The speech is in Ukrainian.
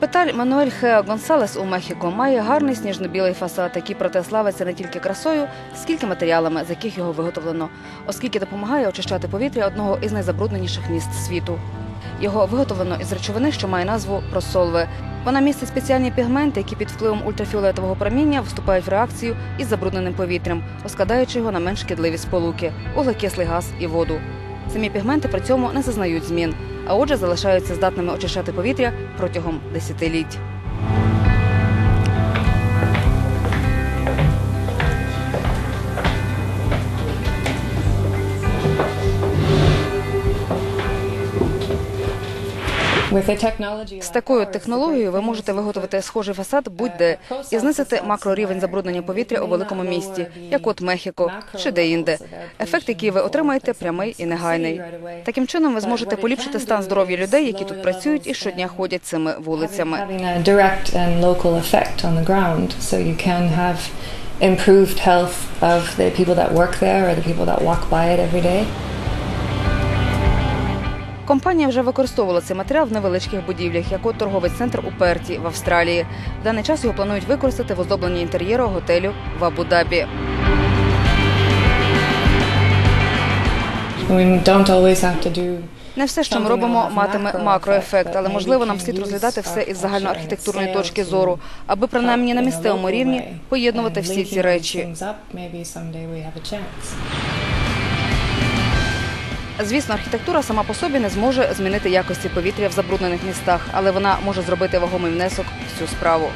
Готель Мануель Хеа Гонсалес у Мехіко має гарний сніжно-білий фасад, який проте славиться не тільки красою, скільки матеріалами, з яких його виготовлено, оскільки допомагає очищати повітря одного із найзабрудненіших міст світу. Його виготовлено із речовини, що має назву просолве. Вона містить спеціальні пігменти, які під впливом ультрафіолетового проміння вступають в реакцію із забрудненим повітрям, розкладаючи його на менш шкідливі сполуки вуглекислий газ і воду. Самі пігменти при цьому не зазнають змін, а отже залишаються здатними очищати повітря протягом десятиліть. З такою технологією ви можете виготовити схожий фасад будь-де і знизити макрорівень забруднення повітря у великому місті, як от Мехіко чи де-інде. Ефект, який ви отримаєте, прямий і негайний. Таким чином, ви зможете поліпшити стан здоров'я людей, які тут працюють і щодня ходять цими вулицями. improved health of the people that work there or the people that walk by it every day. Компанія вже використовувала цей матеріал в невеличких будівлях, як от торговий центр у Перті в Австралії. В даний час його планують використати в оздобленні інтер'єру готелю в Абу-Дабі. Не все, що ми робимо, матиме макроефект, але можливо нам слід розглядати все із загальноархітектурної точки зору, аби принаймні на місцевому рівні поєднувати всі ці речі. Звісно, архітектура сама по собі не зможе змінити якості повітря в забруднених містах, але вона може зробити вагомий внесок в цю справу.